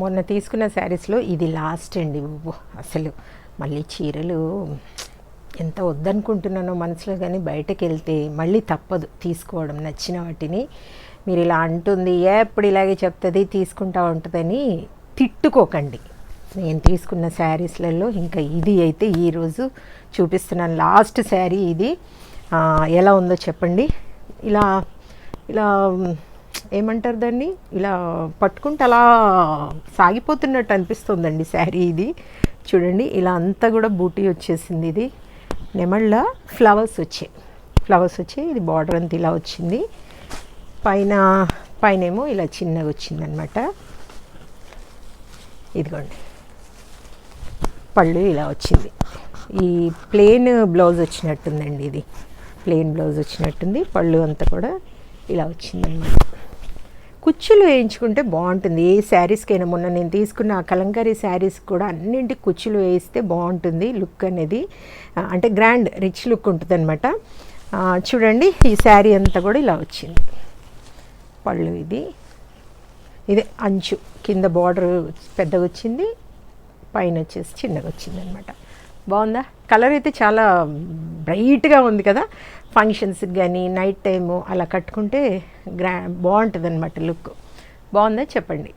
మొన్న తీసుకున్న శారీస్లో ఇది లాస్ట్ అండి. అసలు మళ్ళీ చీరలు ఎంత వద్దనుకుంటున్నానో మనసులో కానీ బయటకు వెళ్తే మళ్ళీ తప్పదు తీసుకోవడం నచ్చిన వాటిని. మీరు ఇలా అంటుంది ఎప్పుడు ఇలాగే చెప్తుంది తీసుకుంటా ఉంటుందని తిట్టుకోకండి. నేను తీసుకున్న శారీస్లలో ఇంకా ఇది అయితే ఈరోజు చూపిస్తున్నాను. లాస్ట్ శారీ ఇది. ఎలా ఉందో చెప్పండి. ఇలా ఇలా ఏమంటారు దాన్ని? ఇలా పట్టుకుంటే అలా సాగిపోతున్నట్టు అనిపిస్తుందండి శారీ ఇది. చూడండి ఇలా అంతా కూడా బూటీ వచ్చేసింది ఇది. నెమళ్ళ ఫ్లవర్స్ వచ్చాయి ఫ్లవర్స్ వచ్చి ఇది బార్డర్ అంతా ఇలా వచ్చింది. పైన పైన ఏమో ఇలా చిన్నగా వచ్చిందనమాట. ఇదిగోండి. పళ్ళు ఇలా వచ్చింది. ఈ ప్లెయిన్ బ్లౌజ్ వచ్చినట్టుందండి ఇది. ప్లెయిన్ బ్లౌజ్ వచ్చినట్టుంది. పళ్ళు అంతా కూడా ఇలా వచ్చిందన్నమాట కుచ్చులు వేయించుకుంటే బాగుంటుంది. ఏ శారీస్కైనా మొన్న నేను తీసుకున్న ఆ కలంకారీ శారీస్ కూడా అన్నింటి కుచ్చులు వేయిస్తే బాగుంటుంది లుక్ అనేది. అంటే గ్రాండ్ రిచ్ లుక్ ఉంటుంది అనమాట చూడండి ఈ శారీ అంతా కూడా ఇలా వచ్చింది. పళ్ళు ఇది. ఇది అంచు కింద బార్డర్ పెద్దగా వచ్చింది పైన వచ్చేసి చిన్నగా వచ్చింది అనమాట బాగుందా? కలర్ అయితే చాలా బ్రైట్గా ఉంది కదా. ఫంక్షన్స్కి కానీ నైట్ టైము అలా కట్టుకుంటే గ్రా బాగుంటుంది అనమాట లుక్. బాగుందా చెప్పండి?